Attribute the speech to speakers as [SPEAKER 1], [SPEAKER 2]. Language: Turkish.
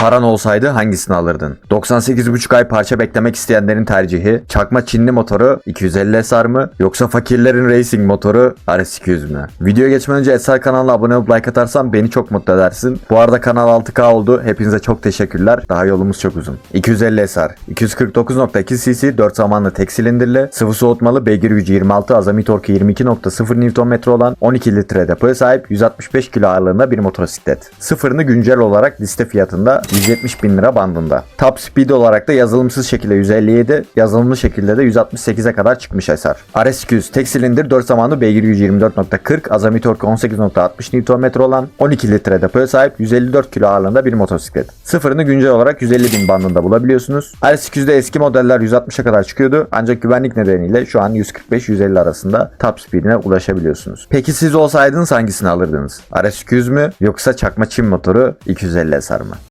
[SPEAKER 1] Paran olsaydı hangisini alırdın? 98,5 ay parça beklemek isteyenlerin tercihi çakma Çinli motoru 250 SR mı yoksa fakirlerin racing motoru RS200 mü? Videoya geçmeden önce SR kanalına abone olup like atarsan beni çok mutlu edersin. Bu arada kanal 6K oldu. Hepinize çok teşekkürler. Daha yolumuz çok uzun. 250 SR 249.2 cc 4 zamanlı tek silindirli sıvı soğutmalı beygir gücü 26 azami torku 22.0 Nm olan 12 litre depoya sahip 165 kilo ağırlığında bir motosiklet. Sıfırını güncel olarak liste fiyatında 170 bin lira bandında. Top speed olarak da yazılımsız şekilde 157, yazılımlı şekilde de 168'e kadar çıkmış eser. RS200 tek silindir 4 zamanlı beygir gücü 24.40, azami torku 18.60 Nm olan 12 litre depoya sahip 154 kilo ağırlığında bir motosiklet. Sıfırını güncel olarak 150 bin bandında bulabiliyorsunuz. RS200'de eski modeller 160'a kadar çıkıyordu ancak güvenlik nedeniyle şu an 145-150 arasında top speedine ulaşabiliyorsunuz. Peki siz olsaydınız hangisini alırdınız? RS200 mü yoksa çakma Çin motoru 250 SR mı?